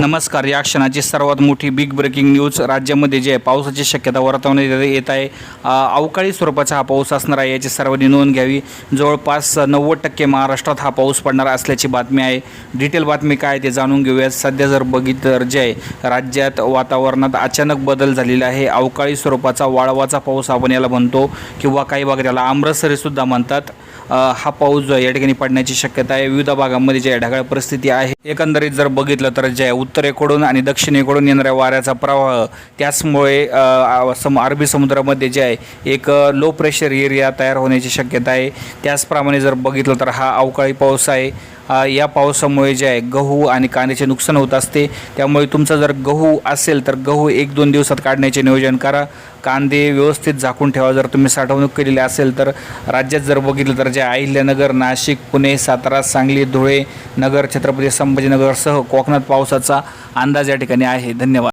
नमस्कार या क्षणाची सर्वात मोठी बिग ब्रेकिंग न्यूज राज्यामध्ये जे आहे पावसाची शक्यता वर्तवण्यात येत आहे. अवकाळी स्वरूपाचा हा पाऊस असणार आहे याची सर्वांनी नोंद घ्यावी. जवळपास नव्वद टक्के महाराष्ट्रात हा पाऊस पडणार असल्याची बातमी आहे. डिटेल बातमी काय आहे ते जाणून घेऊयात. सध्या जर बघितलं तर जे आहे राज्यात वातावरणात अचानक बदल झालेला आहे. अवकाळी स्वरूपाचा वाळवाचा पाऊस आपण याला म्हणतो किंवा काही भाग त्याला आम्रसरीसुद्धा म्हणतात. हा पाऊस जो आहे या ठिकाणी पडण्याची शक्यता आहे. विविध भागामध्ये जे ढगाळ परिस्थिती आहे एकंदरीत जर बघितलं तर जे आहे उत्तरेकडून आणि दक्षिणेकडून येणाऱ्या वाऱ्याचा प्रवाह त्याचमुळे सम अरबी समुद्रामध्ये जे आहे एक लो प्रेशर एरिया तयार होण्याची शक्यता आहे. त्याचप्रमाणे जर बघितलं तर हा अवकाळी पाऊस आहे. या पावसामुळे जे आहे गहू आणि कांद्याचे नुकसान होत असते. त्यामुळे तुमचा जर गहू असेल तर गहू एक दोन दिवसात काढण्याचे नियोजन करा. कांदे व्यवस्थित झाकून ठेवा. जर तुम्ही साठवणूक केलेली असेल तर राज्यात जर बघितलं तर जे अहिल्यानगर नाशिक पुणे सातारा सांगली धुळे नगर छत्रपती संभाजीनगरसह कोकणात पावसाचा अंदाज या ठिकाणी आहे. धन्यवाद.